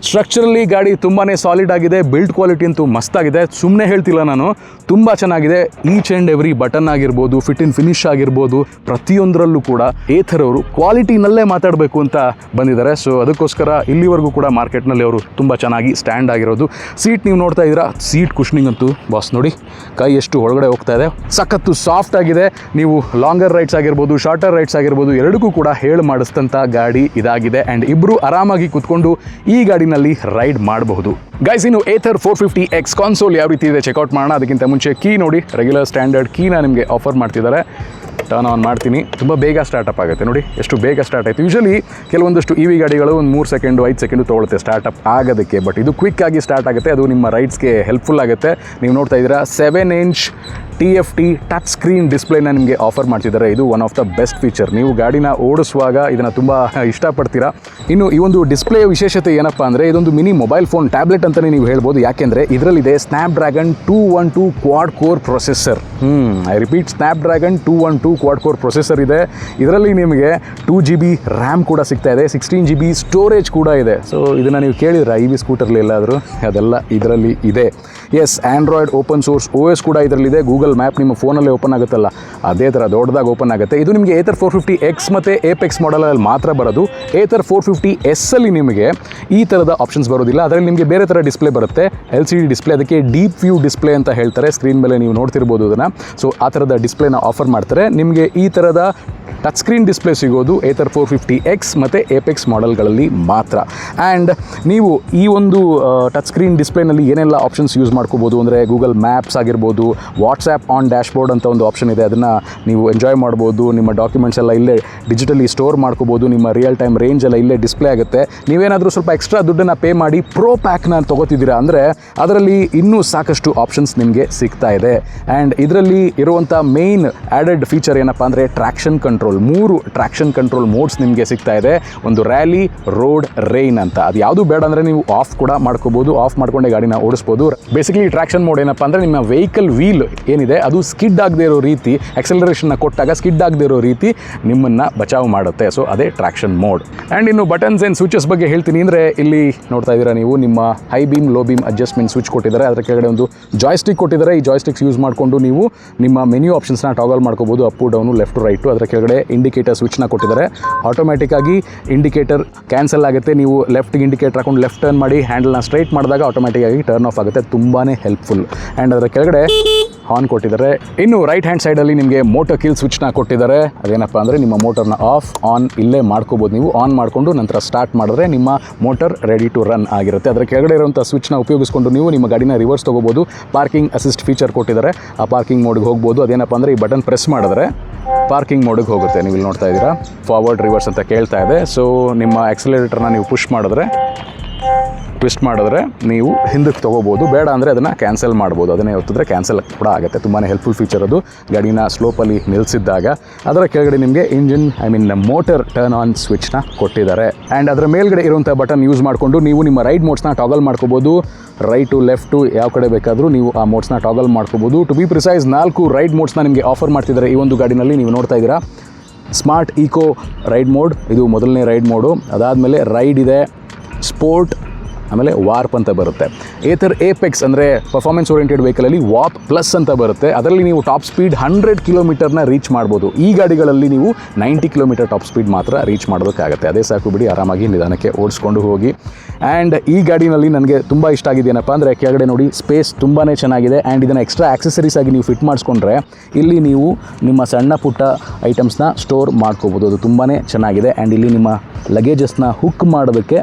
ಸ್ಟ್ರಕ್ಚರಲ್ಲಿ ಗಾಡಿ ತುಂಬಾ ಸಾಲಿಡ್ ಆಗಿದೆ. ಬಿಲ್ಡ್ ಕ್ವಾಲಿಟಿ ಅಂತೂ ಮಸ್ತಾಗಿದೆ ಸುಮ್ಮನೆ ಹೇಳ್ತಿಲ್ಲ ನಾನು. ತುಂಬ ಚೆನ್ನಾಗಿದೆ. ಈಚ್ ಆ್ಯಂಡ್ ಎವ್ರಿ ಬಟನ್ ಆಗಿರ್ಬೋದು ಫಿಟ್ ಇನ್ ಫಿನಿಶ್ ಆಗಿರ್ಬೋದು, ಪ್ರತಿಯೊಂದರಲ್ಲೂ ಕೂಡ ಏಥರ್ ಅವರು ಕ್ವಾಲಿಟಿನಲ್ಲೇ ಮಾತಾಡಬೇಕು ಅಂತ ಬಂದಿದ್ದಾರೆ. ಸೊ ಅದಕ್ಕೋಸ್ಕರ ಇಲ್ಲಿವರೆಗೂ ಕೂಡ ಮಾರ್ಕೆಟ್ನಲ್ಲಿ ಅವರು ತುಂಬ ಚೆನ್ನಾಗಿ ಸ್ಟ್ಯಾಂಡ್ ಆಗಿರೋದು. ಸೀಟ್ ನೀವು ನೋಡ್ತಾ ಇದ್ದೀರಾ? ಸೀಟ್ ಕುಷ್ನಿಂಗ್ ಅಂತೂ ಬಾಸ್ ನೋಡಿ, ಕೈ ಎಷ್ಟು ಒಳಗಡೆ ಹೋಗ್ತಾ ಇದೆ. ಸಖತ್ತು ಸಾಫ್ಟ್ ಆಗಿದೆ. ನೀವು ಲಾಂಗರ್ ರೈಡ್ಸ್ ಆಗಿರ್ಬೋದು ಶಾರ್ಟರ್ ರೈಡ್ಸ್ ಆಗಿರ್ಬೋದು, ಎರಡಕ್ಕೂ ಕೂಡ ಹೇಳಿ ಮಾಡಿಸಿದಂಥ ಗಾಡಿ ಇದಾಗಿದೆ. ಆ್ಯಂಡ್ ಇಬ್ಬರು ಆರಾಮಾಗಿ ಕುತ್ಕೊಂಡು ಈ ಗಾಡಿನಲ್ಲಿ ರೈಡ್ ಮಾಡಬಹುದು. ಗೈಸ್ ಇನ್ನು Ather four fifty X console ಯಾವ ರೀತಿ ಇದೆ ಚೆಕ್ಔಟ್ ಮಾಡೋಣ. ಅದಕ್ಕಿಂತ ಮುಂಚೆ ಕೀ ನೋಡಿ ರೆಗ್ಯುಲರ್ ಸ್ಟ್ಯಾಂಡರ್ಡ್ ಕೀನ ನಿಮಗೆ ಆಫರ್ ಮಾಡ್ತಿದ್ದಾರೆ. ಟರ್ನ್ ಆನ್ ಮಾಡ್ತೀನಿ. ತುಂಬ ಬೇಗ ಸ್ಟಾರ್ಟಪ್ ಆಗುತ್ತೆ ನೋಡಿ. ಎಷ್ಟು ಬೇಗ ಸ್ಟಾರ್ಟ್ ಆಯಿತು. ಯೂಶಲಿ ಕೆಲವೊಂದಷ್ಟು ಇ ವಿ ಗಾಡಿಗಳು ಒಂದು ಮೂರು ಸೆಕೆಂಡು ಐದು ಸೆಕೆಂಡು ತೊಗೊಳುತ್ತೆ ಸ್ಟಾರ್ಟಪ್ ಆಗೋದಕ್ಕೆ. ಬಟ್ ಇದು ಕ್ವಿಕ್ಕಾಗಿ ಸ್ಟಾರ್ಟ್ ಆಗುತ್ತೆ. ಅದು ನಿಮ್ಮ ರೈಡ್ಸ್ಗೆ ಹೆಲ್ಪ್ಫುಲ್ ಆಗುತ್ತೆ. ನೀವು ನೋಡ್ತಾ ಇದ್ದೀರಾ seven inch T F T touch screen ಡಿಸ್ಪ್ಲೇನ ನಿಮಗೆ ಆಫರ್ ಮಾಡ್ತಿದ್ದಾರೆ. ಇದು one of the best feature ನೀವು ಗಾಡಿನ ಓಡಿಸುವಾಗ ಇದನ್ನು ತುಂಬ ಇಷ್ಟಪಡ್ತೀರಾ? ಇನ್ನು ಈ ಒಂದು ಡಿಸ್ಪ್ಲೇ ವಿಶೇಷತೆ ಏನಪ್ಪ ಅಂದರೆ, ಇದೊಂದು ಮಿನಿ ಮೊಬೈಲ್ ಫೋನ್ ಟ್ಯಾಬ್ಲೆಟ್ ಅಂತಲೇ ನೀವು ಹೇಳ್ಬೋದು. ಯಾಕೆಂದರೆ ಇದರಲ್ಲಿದೆ Snapdragon two one two quad core processor ಹ್ಞೂ I repeat Snapdragon two one two quad core processor ಇದೆ. ಇದರಲ್ಲಿ ನಿಮಗೆ ಟೂ ಜಿ ಬಿ ರ್ಯಾಮ್ ಕೂಡ ಸಿಗ್ತಾ ಇದೆ ಸಿಕ್ಸ್ಟೀನ್ ಜಿ ಬಿ ಸ್ಟೋರೇಜ್ ಕೂಡ ಇದೆ. ಸೊ ಇದನ್ನು ನೀವು ಕೇಳಿದ್ರೆ? ಐ ವಿ ಸ್ಕೂಟರ್ಲಿ ಎಲ್ಲಾದರೂ ಅದೆಲ್ಲ ಇದರಲ್ಲಿ ಇದೆ. Yes Android open source O S ಕೂಡ ಇದರಲ್ಲಿದೆ. ಗೂಗಲ್ ಮ್ಯಾಪ್ ನಿಮ್ಮ ಫೋನಲ್ಲೇ ಓಪನ್ ಆಗುತ್ತಲ್ಲ. ಅದೇ ಥರ ದೊಡ್ಡದಾಗಿ ಓಪನ್ ಆಗುತ್ತೆ. ಇದು ನಿಮಗೆ ಏತರ್ ಫೋರ್ ಫಿಫ್ಟಿ ಎಕ್ಸ್ ಮತ್ತು ಏಪೆಕ್ಸ್ ಮಾಡಲಲ್ಲಿ ಮಾತ್ರ ಬರೋದು. ಏತರ್ ಫೋರ್ ಫಿಫ್ಟಿ ಎಸ್ಸಲ್ಲಿ ನಿಮಗೆ ಈ ಥರದ ಆಪ್ಷನ್ಸ್ ಬರೋದಿಲ್ಲ. ಅದರಲ್ಲಿ ನಿಮಗೆ ಬೇರೆ ಥರ ಡಿಸ್ಪ್ಲೇ ಬರುತ್ತೆ. ಎಲ್ ಸಿ ಡಿ ಡಿಸ್ಪ್ಲೇ ಅದಕ್ಕೆ ಡೀಪ್ ವ್ಯೂ ಡಿಸ್ಪ್ಲೇ ಅಂತ ಹೇಳ್ತಾರೆ. ಸ್ಕ್ರೀನ್ ಮೇಲೆ ನೀವು ನೋಡ್ತಿರ್ಬೋದು ಅದನ್ನು. ಸೊ ಆ ಥರದ ಡಿಸ್ಪ್ಲೇನ ಆಫರ್ ಮಾಡ್ತಾರೆ. ನಿಮಗೆ ಈ ಥರದ ಟಚ್ ಸ್ಕ್ರೀನ್ ಡಿಸ್ಪ್ಲೇ ಸಿಗೋದು ಏತರ್ ಫೋರ್ ಫಿಫ್ಟಿ ಎಕ್ಸ್ ಮತ್ತು ಏಪೆಕ್ಸ್ ಮಾಡೆಲ್ಗಳಲ್ಲಿ ಮಾತ್ರ. ಆ್ಯಂಡ್ ನೀವು ಈ ಒಂದು ಟಚ್ ಸ್ಕ್ರೀನ್ ಡಿಸ್ಪ್ಲೇನಲ್ಲಿ ಏನೆಲ್ಲ ಆಪ್ಷನ್ಸ್ ಯೂಸ್ ಮಾಡ್ಕೋಬೋದು ಅಂದರೆ ಗೂಗಲ್ ಮ್ಯಾಪ್ಸ್ ಆಗಿರ್ಬೋದು ವಾಟ್ಸ್ಆ್ಯಪ್ ಆನ್ ಡ್ಯಾಶ್ಬೋರ್ಡ್ ಅಂತ ಒಂದು ಆಪ್ಷನ್ ಇದೆ. ಅದನ್ನು ನೀವು ಎಂಜಾಯ್ ಮಾಡ್ಬೋದು, ನಿಮ್ಮ ಡಾಕ್ಯುಮೆಂಟ್ಸ್ ಎಲ್ಲ ಇಲ್ಲೇ ಡಿಜಿಟಲಿ ಸ್ಟೋರ್ ಮಾಡ್ಕೋಬೋದು, ನಿಮ್ಮ ರಿಯಲ್ ಟೈಮ್ ರೇಂಜ್ ಎಲ್ಲ ಇಲ್ಲೇ ಡಿಸ್ಪ್ಲೇ ಆಗುತ್ತೆ. ನೀವೇನಾದರೂ ಸ್ವಲ್ಪ ಎಕ್ಸ್ಟ್ರಾ ದುಡ್ಡನ್ನು ಪೇ ಮಾಡಿ ಪ್ರೋ ಪ್ಯಾಕ್ನ ತೊಗೋತಿದ್ದೀರಾ ಅಂದರೆ ಅದರಲ್ಲಿ ಇನ್ನೂ ಸಾಕಷ್ಟು ಆಪ್ಷನ್ಸ್ ನಿಮಗೆ ಸಿಗ್ತಾ ಇದೆ. ಆ್ಯಂಡ್ ಇದರಲ್ಲಿ ಇರುವಂಥ ಮೇನ್ ಆ್ಯಡೆಡ್ ಫೀಚರ್ ಏನಪ್ಪ ಅಂದರೆ ಟ್ರ್ಯಾಕ್ಷನ್ ಕಂಟ್ರೋಲ್ ಮೂರು ಟ್ರ್ಯಾಕ್ಷನ್ ಕಂಟ್ರೋಲ್ ಮೋಡ್ಸ್ ನಿಮಗೆ ಸಿಗ್ತಾ ಇದೆ. ಒಂದು ರ್ಯಾಲಿ ರೋಡ್ ರೈನ್ ಅಂತ. ಅದು ಯಾವುದು ಬೇಡ ಅಂದರೆ ನೀವು ಆಫ್ ಕೂಡ ಮಾಡ್ಕೋಬೋದು ಆಫ್ ಮಾಡ್ಕೊಂಡೆ ಗಾಡಿನ ಓಡಿಸ್ಬೋದು. ಬೇಸಿಕಲಿ ಟ್ರ್ಯಾಕ್ಷನ್ ಮೋಡ್ ಏನಪ್ಪ ಅಂದರೆ ನಿಮ್ಮ ವೆಹಿಕಲ್ ವೀಲ್ ಏನಿದೆ, ಅದು ಸ್ಕಿಡ್ ಆಗದೇ ಇರೋ ರೀತಿ ಆಕ್ಸಲರೇಷನ್ನ ಕೊಟ್ಟಾಗ ಸ್ಕಿಡ್ ಆಗದೇ ಇರೋ ರೀತಿ ನಿಮ್ಮನ್ನು ಬಚಾವ್ ಮಾಡುತ್ತೆ. ಸೊ ಅದೇ ಟ್ರ್ಯಾಕ್ಷನ್ ಮೋಡ್ ಆ್ಯಂಡ್ ಇನ್ನು ಬಟನ್ಸ್ ಆ್ಯಂಡ್ ಸ್ವಿಚಸ್ ಬಗ್ಗೆ ಹೇಳ್ತೀನಿ ಅಂದರೆ, ಇಲ್ಲಿ ನೋಡ್ತಾ ಇದ್ದೀರಾ ನೀವು, ನಿಮ್ಮ high beam low beam adjustment switch ಕೊಟ್ಟಿದ್ದಾರೆ. ಅದರ ಕೆಳಗಡೆ ಒಂದು ಜಾಯ್ಸ್ಟಿಕ್ ಕೊಟ್ಟಿದ್ದಾರೆ. ಈ ಜಾಯ್ಸ್ಟಿಕ್ಸ್ ಯೂಸ್ ಮಾಡಿಕೊಂಡು ನೀವು ನಿಮ್ಮ ಮೆನ್ಯೂ ಆಪ್ಷನ್ಸ್ನ ಟಾಗಲ್ ಮಾಡ್ಕೋಬೋದು ಅಪ್ಪು ಡೌನು ಲೆಫ್ಟ್ ರೈಟು ಅದರ ಕೆಳಗಡೆ ಇಂಡಿಕೇಟರ್ ಸ್ವಿಚ್ನ ಕೊಟ್ಟಿದ್ದಾರೆ. ಆಟೋಮ್ಯಾಟಿಕ್ ಆಗಿ ಇಂಡಿಕೇಟರ್ ಕ್ಯಾನ್ಸಲ್ ಆಗುತ್ತೆ. ನೀವು ಲೆಫ್ಟ್ ಇಂಡಿಕೇಟರ್ ಹಾಕೊಂಡು ಲೆಫ್ಟ್ ಟರ್ನ್ ಮಾಡಿ ಹ್ಯಾಂಡಲ್ನ ಸ್ಟ್ರೈಟ್ ಮಾಡಿದಾಗ ಆಟೋಮ್ಯಾಟಿಕ್ ಆಗಿ ಟರ್ನ್ ಆಫ್ ಆಗುತ್ತೆ. ತುಂಬಾ ಹೆಲ್ಪ್ಫುಲ್ ಆ್ಯಂಡ್ ಅದರ ಕೆಳಗಡೆ ಆನ್ ಕೊಟ್ಟಿದ್ದಾರೆ. ಇನ್ನು ರೈಟ್ ಹ್ಯಾಂಡ್ ಸೈಡಲ್ಲಿ ನಿಮಗೆ ಮೋಟರ್ ಕಿಲ್ ಸ್ವಿಚ್ನ ಕೊಟ್ಟಿದ್ದಾರೆ. ಅದೇನಪ್ಪ ಅಂದರೆ ನಿಮ್ಮ ಮೋಟರ್ನ ಆಫ್ ಆನ್ ಇಲ್ಲೇ ಮಾಡ್ಕೋಬೋದು ನೀವು. ಆನ್ ಮಾಡಿಕೊಂಡು ನಂತರ ಸ್ಟಾರ್ಟ್ ಮಾಡಿದ್ರೆ ನಿಮ್ಮ ಮೋಟರ್ ರೆಡಿ ಟು ರನ್ ಆಗಿರುತ್ತೆ. ಅದರ ಕೆಳಗಡೆ ಇರುವಂಥ ಸ್ವಿಚ್ನ ಉಪಯೋಗಿಸ್ಕೊಂಡು ನೀವು ನಿಮ್ಮ ಗಾಡಿನ ರಿವರ್ಸ್ ತೊಗೋಬೋದು. ಪಾರ್ಕಿಂಗ್ ಅಸಿಸ್ಟ್ ಫೀಚರ್ ಕೊಟ್ಟಿದ್ದಾರೆ. ಆ ಪಾರ್ಕಿಂಗ್ ಮೋಡ್ಗೆ ಹೋಗ್ಬೋದು. ಅದೇನಪ್ಪ ಅಂದರೆ ಈ ಬಟನ್ ಪ್ರೆಸ್ ಮಾಡಿದ್ರೆ ಪಾರ್ಕಿಂಗ್ ಮೋಡಿಗೆ ಹೋಗುತ್ತೆ. ನೀವು ಇಲ್ಲಿ ನೋಡ್ತಾ ಇದ್ದೀರಾ? ಫಾರ್ವರ್ಡ್ ರಿವರ್ಸ್ ಅಂತ ಕೇಳ್ತಾ ಇದೆ. ಸೊ ನಿಮ್ಮ ಆಕ್ಸಿಲೇಟರ್ನ ನೀವು ಪುಷ್ ಮಾಡಿದ್ರೆ ಟ್ವಿಸ್ಟ್ ಮಾಡಿದ್ರೆ ನೀವು ಹಿಂದಕ್ಕೆ ತೊಗೋಬೋದು. ಬೇಡ ಅಂದರೆ ಅದನ್ನು ಕ್ಯಾನ್ಸಲ್ ಮಾಡ್ಬೋದು. ಅದನ್ನೇ ಹೊತ್ತಿದ್ರೆ ಕ್ಯಾನ್ಸಲ್ ಕೂಡ ಆಗುತ್ತೆ. ತುಂಬಾ ಹೆಲ್ಪ್ಫುಲ್ ಫೀಚರ್ ಅದು. ಗಾಡಿನ ಸ್ಲೋಪಲ್ಲಿ ನಿಲ್ಲಿಸಿದ್ದಾಗ ಅದರ ಕೆಳಗಡೆ ನಿಮಗೆ engine I mean motor turn on ಸ್ವಿಚ್ನ ಕೊಟ್ಟಿದ್ದಾರೆ. ಆ್ಯಂಡ್ ಅದರ ಮೇಲ್ಗಡೆ ಇರುವಂಥ ಬಟನ್ ಯೂಸ್ ಮಾಡಿಕೊಂಡು ನೀವು ನಿಮ್ಮ ರೈಡ್ ಮೋಡ್ಸ್ನ ಟಾಗಲ್ ಮಾಡ್ಕೋಬೋದು. ರೈಟು ಲೆಫ್ಟು ಯಾವ ಕಡೆ ಬೇಕಾದರೂ ನೀವು ಆ ಮೋಡ್ಸ್ನ ಟಾಗಲ್ ಮಾಡ್ಕೋಬೋದು. ಟು ಬಿ ಪ್ರಿಸೈಸ್ ನಾಲ್ಕು ರೈಡ್ ಮೋಡ್ಸ್ನ ನಿಮಗೆ ಆಫರ್ ಮಾಡ್ತಿದ್ದಾರೆ ಈ ಒಂದು ಗಾಡಿನಲ್ಲಿ. ನೀವು ನೋಡ್ತಾ ಇದ್ದೀರಾ? ಸ್ಮಾರ್ಟ್ ಈಕೋ ರೈಡ್ ಮೋಡ್ ಇದು ಮೊದಲನೇ ರೈಡ್ ಮೋಡು ಅದಾದಮೇಲೆ ರೈಡ್ ಇದೆ. ಸ್ಪೋರ್ಟ್ ಆಮೇಲೆ ವಾರ್ಪ್ ಅಂತ ಬರುತ್ತೆ. ಏತರ್ ಏಪೆಕ್ಸ್ ಅಂದರೆ ಪರ್ಫಾರ್ಮೆನ್ಸ್ ಓರಿಯೆಂಟೆಡ್ ವೆಹಿಕಲಲ್ಲಿ ವಾಪ್ ಪ್ಲಸ್ ಅಂತ ಬರುತ್ತೆ. ಅದರಲ್ಲಿ ನೀವು ಟಾಪ್ ಸ್ಪೀಡ್ ಹಂಡ್ರೆಡ್ ಕಿಲೋಮೀಟರ್ನ ರೀಚ್ ಮಾಡ್ಬೋದು. ಈ ಗಾಡಿಗಳಲ್ಲಿ ನೀವು ನೈಂಟಿ ಕಿಲೋಮೀಟರ್ ಟಾಪ್ ಸ್ಪೀಡ್ ಮಾತ್ರ ರೀಚ್ ಮಾಡೋದಕ್ಕಾಗುತ್ತೆ. ಅದೇ ಸಾಕು ಬಿಡಿ, ಆರಾಮಾಗಿ ನಿಧಾನಕ್ಕೆ ಓಡಿಸ್ಕೊಂಡು ಹೋಗಿ. ಆ್ಯಂಡ್ ಈ ಗಾಡಿನಲ್ಲಿ ನನಗೆ ತುಂಬ ಇಷ್ಟ ಆಗಿದೆಯೇನಪ್ಪ ಅಂದರೆ, ಕೆಳಗಡೆ ನೋಡಿ ಸ್ಪೇಸ್ ತುಂಬಾ ಚೆನ್ನಾಗಿದೆ. ಆ್ಯಂಡ್ ಇದನ್ನು ಎಕ್ಸ್ಟ್ರಾ ಆಕ್ಸೆಸರೀಸ್ ಆಗಿ ನೀವು ಫಿಟ್ ಮಾಡಿಸ್ಕೊಂಡ್ರೆ, ಇಲ್ಲಿ ನೀವು ನಿಮ್ಮ ಸಣ್ಣ ಪುಟ್ಟ ಐಟಮ್ಸ್ನ ಸ್ಟೋರ್ ಮಾಡ್ಕೋಬೋದು. ಅದು ತುಂಬಾ ಚೆನ್ನಾಗಿದೆ. ಆ್ಯಂಡ್ ಇಲ್ಲಿ ನಿಮ್ಮ ಲಗೇಜಸ್ನ ಹುಕ್ ಮಾಡೋದಕ್ಕೆ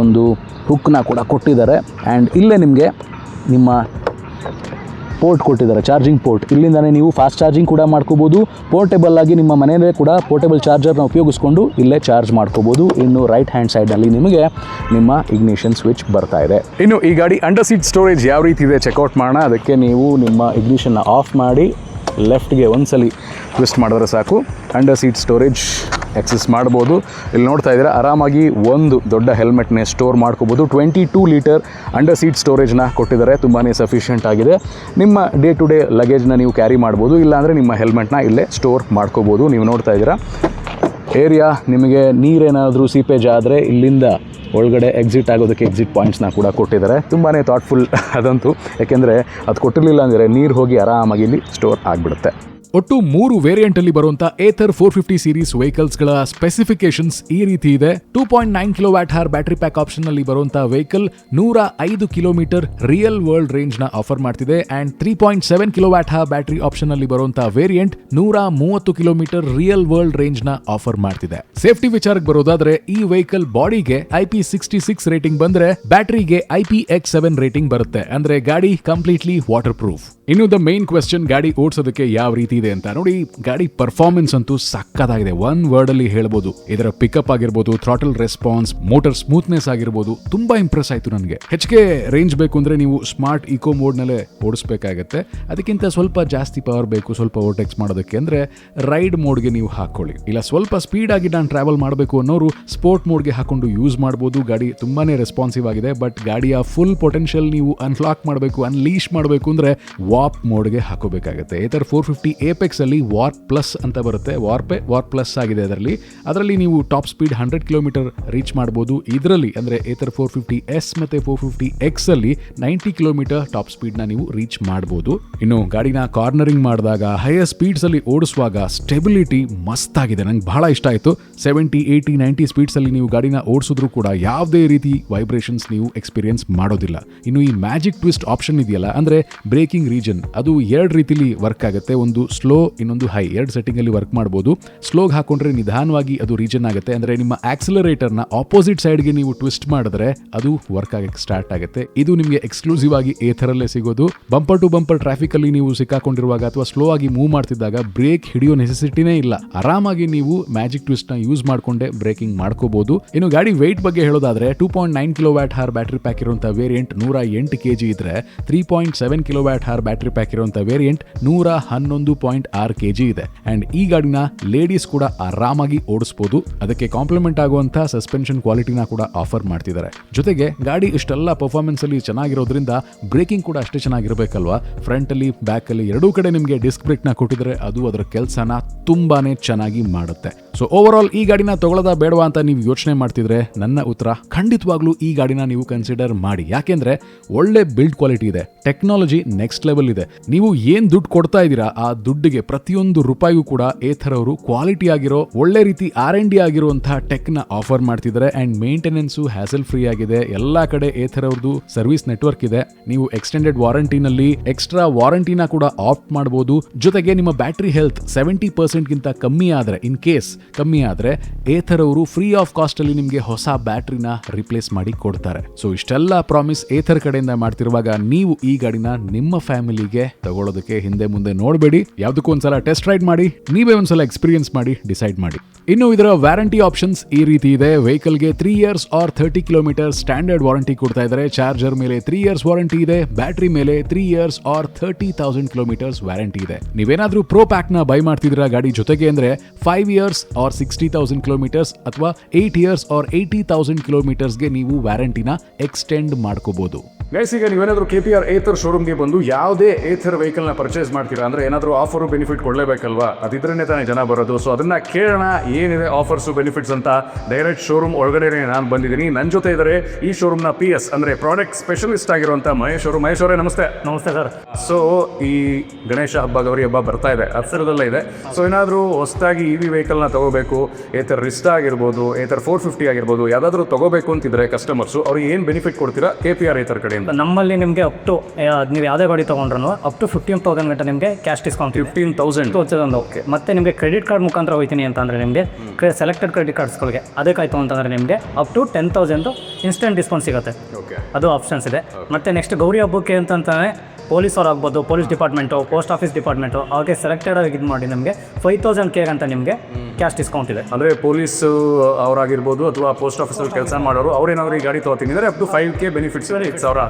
ಒಂದು ಹುಕ್ನ ಕೂಡ ಕೊಟ್ಟಿದ್ದಾರೆ. ಆ್ಯಂಡ್ ಇಲ್ಲೇ ನಿಮಗೆ ನಿಮ್ಮ ಪೋರ್ಟ್ ಕೊಟ್ಟಿದ್ದಾರೆ ಚಾರ್ಜಿಂಗ್ ಪೋರ್ಟ್ ಇಲ್ಲಿಂದನೇ ನೀವು ಫಾಸ್ಟ್ ಚಾರ್ಜಿಂಗ್ ಕೂಡ ಮಾಡ್ಕೋಬೋದು. ಪೋರ್ಟೇಬಲ್ ಆಗಿ ನಿಮ್ಮ ಮನೆಯಲ್ಲೇ ಕೂಡ ಪೋರ್ಟೇಬಲ್ ಚಾರ್ಜರ್ನ ಉಪಯೋಗಿಸ್ಕೊಂಡು ಇಲ್ಲೇ ಚಾರ್ಜ್ ಮಾಡ್ಕೋಬೋದು. ಇನ್ನು ರೈಟ್ ಹ್ಯಾಂಡ್ ಸೈಡ್ನಲ್ಲಿ ನಿಮಗೆ ನಿಮ್ಮ ಇಗ್ನಿಷನ್ ಸ್ವಿಚ್ ಬರ್ತಾ ಇದೆ. ಇನ್ನು ಈ ಗಾಡಿ ಅಂಡರ್ ಸೀಟ್ ಸ್ಟೋರೇಜ್ ಯಾವ ರೀತಿ ಇದೆ ಚೆಕ್ಔಟ್ ಮಾಡೋಣ. ಅದಕ್ಕೆ ನೀವು ನಿಮ್ಮ ಇಗ್ನಿಷನ್ನ ಆಫ್ ಮಾಡಿ ಲೆಫ್ಟ್ಗೆ ಒಂದ್ಸಲಿ ಟ್ವಿಸ್ಟ್ ಮಾಡಿದ್ರೆ ಸಾಕು. ಅಂಡರ್ ಸೀಟ್ ಸ್ಟೋರೇಜ್ ಎಕ್ಸಸ್ ಮಾಡ್ಬೋದು. ಇಲ್ಲಿ ನೋಡ್ತಾ ಇದ್ದೀರಾ, ಆರಾಮಾಗಿ ಒಂದು ದೊಡ್ಡ ಹೆಲ್ಮೆಟ್ನೇ ಸ್ಟೋರ್ ಮಾಡ್ಕೋಬೋದು. Twenty two litre under seat ಸ್ಟೋರೇಜ್ನ ಕೊಟ್ಟಿದ್ದಾರೆ ತುಂಬಾ ಸಫಿಷಿಯೆಂಟ್ ಆಗಿದೆ. ನಿಮ್ಮ ಡೇ ಟು ಡೇ ಲಗೇಜ್ನ ನೀವು ಕ್ಯಾರಿ ಮಾಡ್ಬೋದು, ಇಲ್ಲಾಂದರೆ ನಿಮ್ಮ ಹೆಲ್ಮೆಟ್ನ ಇಲ್ಲೇ ಸ್ಟೋರ್ ಮಾಡ್ಕೋಬೋದು. ನೀವು ನೋಡ್ತಾ ಇದ್ದೀರಾ, ಏರಿಯಾ ನಿಮಗೆ ನೀರೇನಾದರೂ ಸೀಪೇಜ್ ಆದರೆ ಇಲ್ಲಿಂದ ಒಳಗಡೆ ಎಕ್ಸಿಟ್ ಆಗೋದಕ್ಕೆ ಎಕ್ಸಿಟ್ ಪಾಯಿಂಟ್ಸ್ನ ಕೂಡ ಕೊಟ್ಟಿದ್ದಾರೆ. ತುಂಬಾ ಥಾಟ್ಫುಲ್ ಅದಂತೂ ಯಾಕೆಂದರೆ ಅದು ಕೊಟ್ಟಿರಲಿಲ್ಲ ಅಂದರೆ ನೀರು ಹೋಗಿ ಆರಾಮಾಗಿ ಇಲ್ಲಿ ಸ್ಟೋರ್ ಆಗಿಬಿಡುತ್ತೆ. ಒಟ್ಟು ಮೂರು ವೇರಿಯಂಟ್ ಅಲ್ಲಿ ಬರುವಂತ ಏಥರ್ ಫೋರ್ ಫಿಫ್ಟಿ ಸೀರೀಸ್ ವೆಹಿಕಲ್ಸ್ಗಳ ಸ್ಪೆಸಿಫಿಕೇಶನ್ಸ್ ಈ ರೀತಿ ಇದೆ. Two point nine kilowatt hour battery pack option ಅಲ್ಲಿ ಬರುವಂತಹ ವೆಹಿಕಲ್ ನೂರ ಐದು ಕಿಲೋಮೀಟರ್ ರಿಯಲ್ ವರ್ಲ್ಡ್ ರೇಂಜ್ನ ಆಫರ್ ಮಾಡ್ತಿದೆ. And three point seven kilowatt hour battery option ಅಲ್ಲಿ ಬರುವಂತಹ ವೇರಿಯಂಟ್ ನೂರ ಮೂವತ್ತು ಕಿಲೋಮೀಟರ್ ರಿಯಲ್ ವರ್ಲ್ಡ್ ರೇಂಜ್ನ ಆಫರ್ ಮಾಡ್ತಿದೆ. ಸೇಫ್ಟಿ ವಿಚಾರಕ್ಕೆ ಬರೋದಾದ್ರೆ, ಈ ವೆಹಿಕಲ್ ಬಾಡಿಗೆ I P sixty six rating ಬಂದ್ರೆ ಬ್ಯಾಟರಿಗೆ I P X seven rating ಬರುತ್ತೆ. ಅಂದ್ರೆ ಗಾಡಿ ಕಂಪ್ಲೀಟ್ಲಿ ವಾಟರ್ ಪ್ರೂಫ್ ಇನ್ನು ದ ಮೇನ್ ಕ್ವೆಶ್ಚನ್ ಗಾಡಿ ಓಡಿಸೋದಕ್ಕೆ ಯಾವ ರೀತಿ ಇದೆ ಅಂತ. ನೋಡಿ, ಗಾಡಿ ಪರ್ಫಾರ್ಮೆನ್ಸ್ ಅಂತೂ ಸಕ್ಕತ್ತಾಗಿದೆ ಒನ್ ವರ್ಡ್ ಅಲ್ಲಿ ಹೇಳ್ಬೋದು. ಇದರ ಪಿಕಪ್ ಆಗಿರ್ಬೋದು ಥ್ರಾಟಲ್ ರೆಸ್ಪಾನ್ಸ್ ಮೋಟರ್ ಸ್ಮೂತ್ನೆಸ್ ಆಗಿರ್ಬೋದು. ತುಂಬಾ ಇಂಪ್ರೆಸ್ ಆಯ್ತು ನನಗೆ. ಹೆಚ್ಚಿಗೆ ರೇಂಜ್ ಬೇಕು ಅಂದ್ರೆ ನೀವು ಸ್ಮಾರ್ಟ್ ಇಕೋ ಮೋಡ್ ನಲ್ಲೇ ಓಡಿಸಬೇಕಾಗತ್ತೆ. ಅದಕ್ಕಿಂತ ಸ್ವಲ್ಪ ಜಾಸ್ತಿ ಪವರ್ ಬೇಕು, ಸ್ವಲ್ಪ ಓವರ್ಟೇಕ್ಸ್ ಮಾಡೋದಕ್ಕೆ ಅಂದ್ರೆ ರೈಡ್ ಮೋಡ್ಗೆ ನೀವು ಹಾಕೊಳ್ಳಿ. ಇಲ್ಲ, ಸ್ವಲ್ಪ ಸ್ಪೀಡ್ ಆಗಿ ನಾನು ಟ್ರಾವೆಲ್ ಮಾಡಬೇಕು ಅನ್ನೋರು ಸ್ಪೋರ್ಟ್ ಮೋಡ್ಗೆ ಹಾಕೊಂಡು ಯೂಸ್ ಮಾಡಬಹುದು ಗಾಡಿ ತುಂಬಾನೇ ರೆಸ್ಪಾನ್ಸಿವ್ ಆಗಿದೆ. ಬಟ್ ಗಾಡಿಯ ಫುಲ್ ಪೊಟೆನ್ಷಿಯಲ್ ನೀವು ಅನ್ಲಾಕ್ ಮಾಡಬೇಕು ಅನ್ಲೀಶ್ ಮಾಡಬೇಕು ಅಂದ್ರೆ ವಾಪ್ ಮೋಡ್ಗೆ ಹಾಕೋಬೇಕಾಗುತ್ತೆ. ಏತರ್ ಫೋರ್ ಫಿಫ್ಟಿ ಏಪೆಕ್ಸ್ ಅಲ್ಲಿ ವಾರ್ ಪ್ಲಸ್ ಅಂತ ಬರುತ್ತೆ. ವಾರ್ಪೆ ವಾರ್ ಪ್ಲಸ್ ಆಗಿದೆ ಅದರಲ್ಲಿ. ಅದರಲ್ಲಿ ನೀವು top speed hundred kilometre reach ಮಾಡ್ಬೋದು. ಇದರಲ್ಲಿ ಅಂದ್ರೆ ಏತರ್ ಫೋರ್ ಫಿಫ್ಟಿ ಎಸ್ ಮತ್ತೆ ಫೋರ್ ಫಿಫ್ಟಿ ಎಕ್ಸಲ್ಲಿ ನೈಂಟಿ ಕಿಲೋಮೀಟರ್ ಟಾಪ್ ಸ್ಪೀಡ್ನ ನೀವು ರೀಚ್ ಮಾಡ್ಬೋದು. ಇನ್ನು ಗಾಡಿನ ಕಾರ್ನರಿಂಗ್ ಮಾಡಿದಾಗ ಹೈಯರ್ ಸ್ಪೀಡ್ಸಲ್ಲಿ ಓಡಿಸುವಾಗ ಸ್ಟೆಬಿಲಿಟಿ ಮಸ್ತ್ ಆಗಿದೆ. ನಂಗೆ ಬಹಳ ಇಷ್ಟ ಆಯ್ತು. ಸೆವೆಂಟಿ ಏಯ್ಟಿ ನೈಂಟಿ ಸ್ಪೀಡ್ಸಲ್ಲಿ ನೀವು ಗಾಡಿನ ಓಡಿಸಿದ್ರು ಕೂಡ ಯಾವುದೇ ರೀತಿ ವೈಬ್ರೇಷನ್ಸ್ ನೀವು ಎಕ್ಸ್ಪೀರಿಯನ್ಸ್ ಮಾಡೋದಿಲ್ಲ. ಇನ್ನು ಈ ಮ್ಯಾಜಿಕ್ ಟ್ವಿಸ್ಟ್ ಆಪ್ಷನ್ ಇದೆಯಲ್ಲ, ಅಂದ್ರೆ ಬ್ರೇಕಿಂಗ್ ರೀಜನ್ ಅದು ಎರಡು ರೀತಿಲಿ ವರ್ಕ್ ಆಗುತ್ತೆ. ಒಂದು ಸ್ಲೋ, ಇನ್ನೊಂದು ಹೈ, ಎರಡು ಸೆಟ್ಟಿಂಗ್ ಅಲ್ಲಿ ವರ್ಕ್ ಮಾಡಬಹುದು ಸ್ಲೋಗ್ ಹಾಕೊಂಡ್ರೆ ನಿಧಾನವಾಗಿ ಅದು ರೀಜನ್ ಆಗುತ್ತೆ. ಅಂದ್ರೆ ನಿಮ್ಮ ಆಕ್ಸಿಲರೇಟರ್ನ ಆಪೋಸಿಟ್ ಸೈಡ್ಗೆ ನೀವು ಟ್ವಿಸ್ಟ್ ಮಾಡಿದ್ರೆ ಅದು ವರ್ಕ್ ಆಗಕ್ಕೆ ಸ್ಟಾರ್ಟ್ ಆಗುತ್ತೆ. ಇದು ನಿಮಗೆ ಎಕ್ಸ್ಕ್ಲೂಸಿವ್ ಆಗಿ ಏಥರಲ್ಲೇ ಸಿಗೋದು. ಬಂಪರ್ ಟು ಬಂಪರ್ ಟ್ರಾಫಿಕ್ ಅಲ್ಲಿ ನೀವು ಸಿಕ್ಕಾಕೊಂಡಿರುವಾಗ ಅಥವಾ ಸ್ಲೋ ಆಗಿ ಮೂವ್ ಮಾಡ್ತಿದ್ದಾಗ ಬ್ರೇಕ್ ಹಿಡಿಯೋ ನೆಸೆಸಿಟಿನೇ ಇಲ್ಲ. ಆರಾಮಾಗಿ ನೀವು ಮ್ಯಾಜಿಕ್ ಟ್ವಿಸ್ಟ್ನ ಯೂಸ್ ಮಾಡಿಕೊಂಡೆ ಬ್ರೇಕಿಂಗ್ ಮಾಡ್ಕೋಬಹುದು ಇನ್ನು ಗಾಡಿ ವೆಯ್ಟ್ ಬಗ್ಗೆ ಹೇಳೋದಾದ್ರೆ two point nine kilowatt hour battery pack ಇರುವಂತಹ ವೇರಿಯಂಟ್ ನೂರ ಎಂಟು ಕೆಜಿ ಇದ್ರೆ three point seven kilowatt hour battery pack ಇರುವಂತಹ ವೇರಿಯಂಟ್ ನೂರ ಹನ್ನೊಂದು ಆರು ಕೆಜಿ ಇದೆ. ಅಂಡ್ ಈ ಗಾಡಿನ ಲೇಡೀಸ್ ಕೂಡ ಆರಾಮಾಗಿ ಓಡಿಸಬಹುದು ಅದಕ್ಕೆ ಕಾಂಪ್ಲಿಮೆಂಟ್ ಆಗುವಂತ ಸಸ್ಪೆನ್ಷನ್ ಕ್ವಾಲಿಟಿನ ಕೂಡ ಆಫರ್ ಮಾಡ್ತಿದ್ದಾರೆ. ಜೊತೆಗೆ ಗಾಡಿ ಇಷ್ಟೆಲ್ಲ ಪರ್ಫಾರ್ಮೆನ್ಸ್ ಅಲ್ಲಿ ಚೆನ್ನಾಗಿರೋದ್ರಿಂದ ಬ್ರೇಕಿಂಗ್ ಕೂಡ ಅಷ್ಟೇ ಚೆನ್ನಾಗಿರಬೇಕಲ್ವಾ? ಫ್ರಂಟ್ ಅಲ್ಲಿ ಬ್ಯಾಕ್ ಅಲ್ಲಿ ಎರಡೂ ಕಡೆ ನಿಮಗೆ ಡಿಸ್ಕ್ ಬ್ರೇಕ್ನ ಕೊಟ್ಟಿದ್ರೆ ಅದು ಅದರ ಕೆಲಸನ ತುಂಬಾನೇ ಚೆನ್ನಾಗಿ ಮಾಡುತ್ತೆ. ಸೊ ಓವರ್ ಆಲ್ ಈ ಗಾಡಿನ ತಗೊಳದ ಬೇಡವಾ ಅಂತ ನೀವು ಯೋಚನೆ ಮಾಡ್ತಿದ್ರೆ ನನ್ನ ಉತ್ತರ ಖಂಡಿತವಾಗ್ಲೂ ಈ ಗಾಡಿನ ನೀವು ಕನ್ಸಿಡರ್ ಮಾಡಿ. ಯಾಕೆಂದ್ರೆ ಒಳ್ಳೆ ಬಿಲ್ಡ್ ಕ್ವಾಲಿಟಿ ಇದೆ. ಟೆಕ್ನಾಲಜಿ ನೆಕ್ಸ್ಟ್ ಲೆವೆಲ್ ಇದೆ. ನೀವು ಏನ್ ದುಡ್ಡು ಕೊಡ್ತಾ ಇದ್ದೀರಾ, ಆ ದುಡ್ಡಿಗೆ ಪ್ರತಿಯೊಂದು ರೂಪಾಯಿಗೂ ಕೂಡ ಏಥರ್ ಅವರು ಕ್ವಾಲಿಟಿ ಆಗಿರೋ, ಒಳ್ಳೆ ರೀತಿ ಆರ್ ಎನ್ ಡಿ ಆಗಿರುವಂತಹ ಟೆಕ್ನ ಆಫರ್ ಮಾಡ್ತಿದ್ದಾರೆ. ಅಂಡ್ ಮೇಂಟೆನೆನ್ಸ್ ಹ್ಯಾಸಲ್ ಫ್ರೀ ಆಗಿದೆ. ಎಲ್ಲಾ ಕಡೆ ಏಥರ್ ಅವ್ರದ್ದು ಸರ್ವಿಸ್ ನೆಟ್ವರ್ಕ್ ಇದೆ. ನೀವು ಎಕ್ಸ್ಟೆಂಡೆಡ್ ವಾರಂಟಿನಲ್ಲಿ ಎಕ್ಸ್ಟ್ರಾ ವಾರಂಟಿನ ಕೂಡ ಆಪ್ಟ್ ಮಾಡಬಹುದು ಜೊತೆಗೆ ನಿಮ್ಮ ಬ್ಯಾಟರಿ ಹೆಲ್ತ್ ಸೆವೆಂಟಿ ಪರ್ಸೆಂಟ್ ಗಿಂತ ಕಮ್ಮಿ ಆದ್ರೆ ಇನ್ ಕೇಸ್ ಕಮ್ಮಿ ಆದ್ರೆ ಏಥರ್ ಅವರು ಫ್ರೀ ಆಫ್ ಕಾಸ್ಟ್ ಅಲ್ಲಿ ನಿಮಗೆ ಹೊಸ ಬ್ಯಾಟ್ರಿನ ರಿಪ್ಲೇಸ್ ಮಾಡಿ ಕೊಡ್ತಾರೆ. ಸೊ ಇಷ್ಟೆಲ್ಲ ಪ್ರಾಮಿಸ್ ಏಥರ್ ಕಡೆಯಿಂದ ಮಾಡ್ತಿರುವಾಗ ನೀವು ಈ ಗಾಡಿನ ನಿಮ್ಮ ಫ್ಯಾಮಿಲಿಗೆ ತಗೊಳ್ಳೋದಕ್ಕೆ ಹಿಂದೆ ಮುಂದೆ ನೋಡಬೇಡಿ. ಯಾವ್ದಕ್ಕೂ ಒಂದ್ಸಲ ಟೆಸ್ಟ್ ರೈಡ್ ಮಾಡಿ, ನೀವೇ ಒಂದ್ಸಲ ಎಕ್ಸ್ಪೀರಿಯನ್ಸ್ ಮಾಡಿ, ಡಿಸೈಡ್ ಮಾಡಿ. ಇನ್ನು ಇದರ ವ್ಯಾರಂಟಿ ಆಪ್ಷನ್ಸ್ ಈ ರೀತಿ ಇದೆ. ವೆಹಿಕಲ್ಗೆ three years or thirty kilometre standard warranty ಕೊಡ್ತಾ ಇದ್ದಾರೆ. ಚಾರ್ಜರ್ ಮೇಲೆ ತ್ರೀ ಇಯರ್ಸ್ ವಾರಂಟಿ ಇದೆ. ಬ್ಯಾಟ್ರಿ ಮೇಲೆ three years or thirty thousand kilometres warranty ಇದೆ. ನೀವೇನಾದ್ರೂ ಪ್ರೋ ಪ್ಯಾಕ್ನ ಬೈ ಮಾಡ್ತಿದ್ರ ಗಾಡಿ ಜೊತೆಗೆ ಅಂದ್ರೆ five years or sixty thousand kilometres ಅಥವಾ eight years or eighty thousand ಕಿಲೋಮೀಟರ್ಸ್ಗೆ ನೀವು ವ್ಯಾರಂಟಿನ ಎಕ್ಸ್ಟೆಂಡ್ ಮಾಡ್ಕೋಬಹುದು ಗೈಸ್ ಈಗ ನೀವೇನಾದರೂ ಕೆ ಪಿ ಆರ್ ಏಥರ್ ಶೋರೂಮ್ಗೆ ಬಂದು ಯಾವುದೇ ಏಥರ್ ವೆಹಿಕಲ್ನ ಪರ್ಚೇಸ್ ಮಾಡ್ತೀರಾ ಅಂದರೆ ಏನಾದರೂ ಆಫರು ಬೆನಿಫಿಟ್ ಕೊಡಲೇಬೇಕಲ್ವಾ? ಅದಿದ್ರೇ ತಾನೇ ಜನ ಬರೋದು. ಸೊ ಅದನ್ನು ಕೇಳೋಣ ಏನಿದೆ ಆಫರ್ಸು ಬೆನಿಫಿಟ್ಸ್ ಅಂತ ಡೈರೆಕ್ಟ್ ಶೋರೂಮ್ ಒಳಗಡೆ ನಾನು ಬಂದಿದ್ದೀನಿ. ನನ್ನ ಜೊತೆ ಇದ್ದಾರೆ ಈ ಶೋರೂಮ್ನ ಪಿ ಎಸ್ ಅಂದರೆ ಪ್ರಾಡಕ್ಟ್ ಸ್ಪೆಷಲಿಸ್ಟ್ ಆಗಿರುವಂಥ ಮಹೇಶ್ ಅವರು. ಮಹೇಶ್ ಅವರೇ ನಮಸ್ತೆ. ನಮಸ್ತೆ ಸರ್. ಸೊ ಈ ಗಣೇಶ ಹಬ್ಬ ಗೌರಿ ಹಬ್ಬ ಬರ್ತಾ ಇದೆ. ಹತ್ತಿರದಲ್ಲೇ ಇದೆ. ಸೊ ಏನಾದರೂ ಹೊಸದಾಗಿ ಇ ವಿ ವೆಹಿಕಲ್ನ ತಗೋಬೇಕು ಥರ ರಿಸ್ಟ್ ಆಗಿರ್ಬೋದು ಏತರ್ ಫೋರ್ ಫಿಫ್ಟಿ ಆಗಿರ್ಬೋದು ಯಾವುದಾದ್ರೂ ತಗೋಬೇಕು ಅಂತಿದ್ರೆ ಕಸ್ಟಮರ್ಸು ಅವ್ರಿಗೆ ಏನು ಬೆನಿಫಿಟ್ ಕೊಡ್ತೀರಾ? ಕೆ ಪಿ ಆರ್ ಏತರ್ ನಮ್ಮಲ್ಲಿ ನಿಮಗೆ ಅಪ್ ಟು ನೀವು ಯಾವುದೇ ಗಾಡಿ ತೊಗೊಂಡ್ರು ಅಪ್ ಟು ಫಿಫ್ಟೀನ್ ತೌಸಂಡ್ ಗಂಟೆ ನಿಮಗೆ ಕ್ಯಾಶ್ ಡಿಸ್ಕೌಂಟ್ ಫಿಫ್ಟೀನ್ ತೌಸಂಡ್ ತೋರಿಸೋದೊಂದು ಓಕೆ ಮತ್ತೆ ನಿಮಗೆ ಕ್ರೆಡಿಟ್ ಕಾರ್ಡ್ ಮುಖಾಂತರ ಹೋಗ್ತೀನಿ ಅಂತಂದರೆ ನಿಮಗೆ ಸೆಲೆಕ್ಟೆಡ್ ಕ್ರೆಡಿಟ್ ಕಾರ್ಡ್ಸ್ಗಳಿಗೆ ಅದಕ್ಕಾಯ್ತು ಅಂತಂದರೆ ನಿಮಗೆ up to ten thousand instant discount ಸಿಗುತ್ತೆ. ಓಕೆ ಅದು ಆಪ್ಷನ್ಸ್ ಇದೆ. ಮತ್ತೆ ನೆಕ್ಸ್ಟ್ ಗೌರಿ ಹಬ್ಬಕ್ಕೆ ಅಂತಂತಾನೆ ಪೊಲೀಸ್ ಅವ್ರು ಆಗ್ಬೋದು police department post office department ಅವ್ರಿಗೆ ಸೆಲೆಕ್ಟೆಡ್ ಆಗಿ ಇದು ಮಾಡಿ ನಿಮಗೆ ಫೈವ್ ತೌಸಂಡ್ ಕೇರ್ ಅಂತ ನಿಮಗೆ ಕ್ಯಾಶ್ ಡಿಸ್ಕೌಂಟ್ ಇದೆ. ಅಂದರೆ ಪೊಲೀಸ್ ಅವರಾಗಿರ್ಬೋದು ಅಥವಾ ಪೋಸ್ಟ್ ಆಫೀಸಲ್ಲಿ ಕೆಲಸ ಮಾಡೋರು ಅವ್ರೇನಾದ್ರು ಈ ಗಾಡಿ ತೊಗೋತೀನಿ. ಅಂದರೆ up to five K benefits ಐದು ಸಾವಿರ.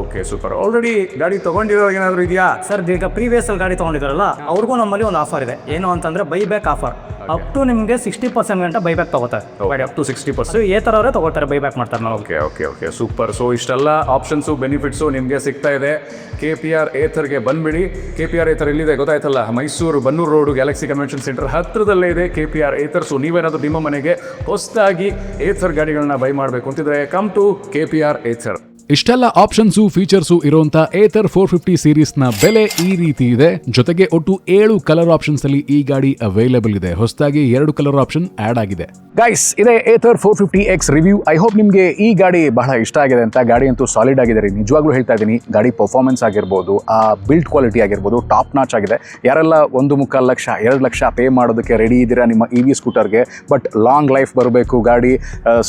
ಓಕೆ ಸೂಪರ್ ಆಲ್ರೆಡಿ ಗಾಡಿ ತೊಗೊಂಡಿರೋ ಏನಾದರೂ ಇದೆಯಾ? ಸರ್ ಈಗ ಪ್ರೀವಿಯಸ್ ಅಲ್ಲಿ ಗಾಡಿ ತೊಗೊಂಡಿದ್ದಾರಲ್ಲ ಅವ್ರಿಗೂ ನಮ್ಮಲ್ಲಿ ಒಂದು ಆಫರ್ ಇದೆ. ಏನು ಅಂತಂದ್ರೆ buy back offer up to ನಿಮಗೆ ಸಿಕ್ಸ್ಟಿ ಪರ್ಸೆಂಟ್ ಗಂಟೆ ಬೈ ಬ್ಯಾಕ್ ತಗೋತಾರೆ ಗಾಡಿ ಅಪ್ ಟು ಸಿಕ್ಸ್ಟಿ ಪರ್ಸೆಂಟ್ ಏ ಥರ ಅವರೇ ತಗೋತಾರೆ ಬೈ ಬ್ಯಾಕ್ ಮಾಡ್ತಾರೆ ನಾವು. Okay okay okay super so ಇಷ್ಟೆಲ್ಲ ಆಪ್ಷನ್ಸು ಬೆನಿಫಿಟ್ಸು ನಿಮಗೆ ಸಿಗ್ತಾ ಇದೆ. ಕೆ ಪಿ ಆರ್ ಏಥರ್ಗೆ ಬಂದ್ಬಿಡಿ. ಕೆ ಪಿ ಆರ್ ಏಥರ್ ಇಲ್ಲಿದೆ ಗೊತ್ತಾಯ್ತಲ್ಲ? Mysuru Bannur road Galaxy Convention Centre ಹತ್ತಿರದಲ್ಲೇ ಇದೆ. ಕೆ ಪಿ ಆರ್ ಏತರ್ಸು ನೀವೇನಾದರೂ ನಿಮ್ಮ ಮನೆಗೆ ಹೊಸದಾಗಿ ಏಥರ್ ಗಾಡಿಗಳನ್ನ ಬೈ ಮಾಡಬೇಕು ಅಂತಿದ್ರೆ come to K P R Ather ಇಷ್ಟೆಲ್ಲ ಆಪ್ಷನ್ಸು, ಫೀಚರ್ಸು ಇರುವಂತ ಏತರ್ ಫೋರ್ ಫಿಫ್ಟಿ ಸೀರೀಸ್ನ ಬೆಲೆ ಈ ರೀತಿ ಇದೆ. ಜೊತೆಗೆ ಒಟ್ಟು ಏಳು ಕಲರ್ ಆಪ್ಷನ್ಸ್ ಅಲ್ಲಿ ಈ ಗಾಡಿ ಅವೈಲೇಬಲ್ ಇದೆ. ಹೊಸದಾಗಿ ಎರಡು ಕಲರ್ ಆಪ್ಷನ್ ಆಡ್ ಆಗಿದೆ. ಗೈಸ್ ಇದೇ Ather four fifty X review I hope ನಿಮಗೆ ಈ ಗಾಡಿ ಬಹಳ ಇಷ್ಟ ಆಗಿದೆ ಅಂತ. ಗಾಡಿ ಅಂತೂ ಸಾಲಿಡ್ ಆಗಿದೆ ರೀ. ನಿಜವಾಗ್ಲೂ ಹೇಳ್ತಾ ಇದ್ದೀನಿ, ಗಾಡಿ ಪರ್ಫಾರ್ಮೆನ್ಸ್ ಆಗಿರ್ಬೋದು, ಆ ಬಿಲ್ಡ್ ಕ್ವಾಲಿಟಿ ಆಗಿರ್ಬೋದು ಟಾಪ್ ನಾಚ್ ಆಗಿದೆ. ಯಾರೆಲ್ಲ ಒಂದು ಮುಕ್ಕಾಲು ಲಕ್ಷ, ಎರಡು ಲಕ್ಷ ಪೇ ಮಾಡೋದಕ್ಕೆ ರೆಡಿ ಇದ್ದೀರಾ ನಿಮ್ಮ ಇ ವಿ ಸ್ಕೂಟರ್ಗೆ ಬಟ್ ಲಾಂಗ್ ಲೈಫ್ ಬರಬೇಕು, ಗಾಡಿ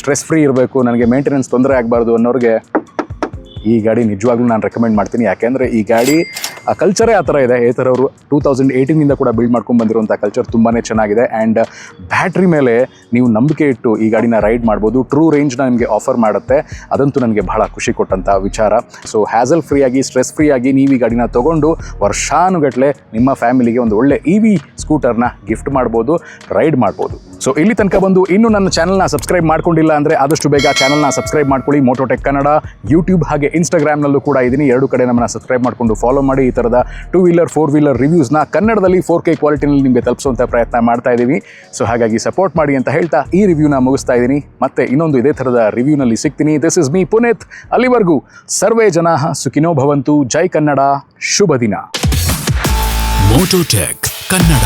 ಸ್ಟ್ರೆಸ್ ಫ್ರೀ ಇರಬೇಕು, ನನಗೆ ಮೇಂಟೆನೆನ್ಸ್ ತೊಂದರೆ ಆಗಬಾರ್ದು ಅನ್ನೋರಿಗೆ ಈ ಗಾಡಿ ನಿಜವಾಗ್ಲೂ ನಾನು ರೆಕಮೆಂಡ್ ಮಾಡ್ತೀನಿ. ಯಾಕೆಂದರೆ ಈ ಗಾಡಿ, ಆ ಕಲ್ಚರೇ ಆ ಥರ ಇದೆ. ಥರ ಅವರು ಟೂ ತೌಸಂಡ್ ಏಯ್ಟೀನಿಂದ ಕೂಡ ಬಿಲ್ಡ್ ಮಾಡ್ಕೊಂಡು ಬಂದಿರುವಂಥ ಕಲ್ಚರ್ ತುಂಬಾ ಚೆನ್ನಾಗಿದೆ. ಆ್ಯಂಡ್ ಬ್ಯಾಟ್ರಿ ಮೇಲೆ ನೀವು ನಂಬಿಕೆ ಇಟ್ಟು ಈ ಗಾಡಿನ ರೈಡ್ ಮಾಡ್ಬೋದು. ಟ್ರೂ ರೇಂಜ್ನ ನಿಮಗೆ ಆಫರ್ ಮಾಡುತ್ತೆ. ಅದಂತೂ ನನಗೆ ಬಹಳ ಖುಷಿ ಕೊಟ್ಟಂಥ ವಿಚಾರ. ಸೊ ಹ್ಯಾಸಲ್ ಫ್ರೀಯಾಗಿ ಸ್ಟ್ರೆಸ್ ಫ್ರೀಯಾಗಿ ನೀವು ಈ ಗಾಡಿನ ತೊಗೊಂಡು ವರ್ಷಾನುಗಟ್ಟಲೆ ನಿಮ್ಮ ಫ್ಯಾಮಿಲಿಗೆ ಒಂದು ಒಳ್ಳೆ ಇ ವಿ ಸ್ಕೂಟರ್ನ ಗಿಫ್ಟ್ ಮಾಡ್ಬೋದು ರೈಡ್ ಮಾಡ್ಬೋದು. ಸೊ ಇಲ್ಲಿ ತನಕ ಬಂದು ಇನ್ನೂ ನನ್ನ ಚಾನಲ್ನ ಸಬ್ಸ್ಕ್ರೈಬ್ ಮಾಡ್ಕೊಂಡಿಲ್ಲ ಅಂದರೆ ಆದಷ್ಟು ಬೇಗ ಚಾನಲ್ನ ಸಬ್ಸ್ಕ್ರೈಬ್ ಮಾಡ್ಕೊಳ್ಳಿ. ಮೋಟೋಟೆಕ್ ಕನ್ನಡ ಯೂಟ್ಯೂಬ್ ಹಾಗೆ ಇನ್ಸ್ಟಾಗ್ರಾಮ್ನಲ್ಲೂ ಕೂಡ ಇದ್ದೀನಿ ಎರಡು ಕಡೆ ನಮ್ಮನ್ನ ಸಬ್ಸ್ಕ್ರೈಬ್ ಮಾಡಿಕೊಂಡು ಫಾಲೋ ಮಾಡಿ. ಈ ಥರದ ಟೂ ವೀಲರ್ ಫೋರ್ ವೀಲರ್ ರಿವ್ಯೂಸ್ನ ಕನ್ನಡದಲ್ಲಿ ಫೋರ್ ಕೆ ಕ್ವಾಲಿಟಿನಲ್ಲಿ ನಿಮಗೆ ತಲುಪಿಸುವಂಥ ಪ್ರಯತ್ನ ಮಾಡ್ತಾ ಇದ್ದೀವಿ ಸೊ ಹಾಗಾಗಿ ಸಪೋರ್ಟ್ ಮಾಡಿ ಅಂತ ಹೇಳ್ತಾ ಈ ರಿವ್ಯೂನ ಮುಗಿಸ್ತಾ ಇದ್ದೀನಿ ಮತ್ತೆ ಇನ್ನೊಂದು ಇದೇ ಥರದ ರಿವ್ಯೂನಲ್ಲಿ ಸಿಗ್ತೀನಿ. ದಿಸ್ ಇಸ್ ಮೀ ಪುನೀತ್ ಅಲ್ಲಿವರೆಗೂ ಸರ್ವೇ ಜನ ಸುಖಿನೋ ಭವಂತು. ಜೈ ಕನ್ನಡ. ಶುಭ ದಿನ. ಮೋಟೋಟೆಕ್ ಕನ್ನಡ